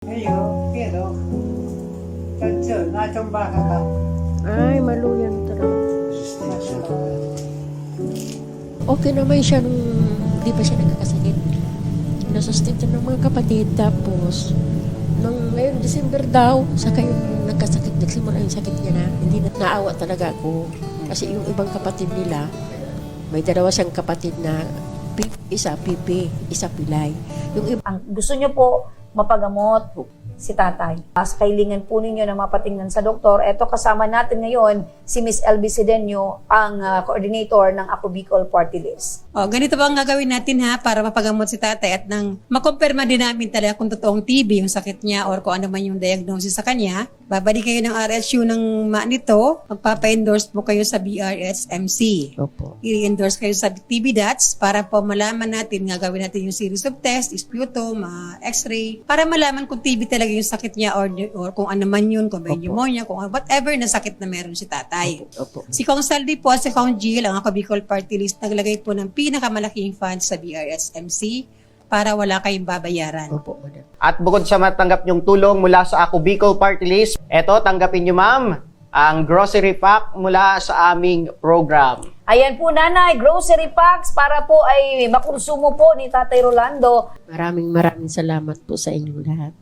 Ngayon, pero, kanso, natumba ka ka. Ay, maluyan talaga. Okay naman siya nung di pa siya nagkakasakit. Nasustento ng mga kapatid. Tapos, nung ngayon, December daw, saka yung nagkasakit, nagsimula yung sakit niya na. Hindi na naawa talaga ako. Kasi yung ibang kapatid nila, may dalawa siyang kapatid na isa pipi, isa pilay. Yung iba, gusto nyo po mapagamot si tatay. Mas kailangan po ninyo na mapatingnan sa doktor. Ito kasama natin ngayon si Miss LB Sidenio, ang ah, coordinator ng Ako Bicol Party List. O, ganito ba ang gagawin natin ha para mapagamot si tatay at nang makumpirma din namin talaga kung totoong TB yung sakit niya or kung ano man yung diagnosis sa kanya. Babalik kayo ng RSU ng ma nito, magpapa-endorse po kayo sa BRSMC. opo. I-endorse kayo sa TB DATS para po malaman natin, gagawin natin yung series of test, sputum, ah, x-ray, para malaman kung TB talaga yung sakit niya or, or kung ano man yun, kung may Opo. pneumonia, kung whatever na sakit na meron si tatay. Opo. Si Kong Saldi po at si Kong Jill, ang ako Bicol Party List, naglagay po ng pinakamalaking funds sa BRSMC para wala kayong babayaran. Opo, madam. At bukod sa matanggap yung tulong mula sa Ako Bicol Party List, eto tanggapin nyo ma'am ang grocery pack mula sa aming program. Ayan po nanay, grocery packs para po ay makonsumo po ni Tatay Rolando. Maraming maraming salamat po sa inyong lahat.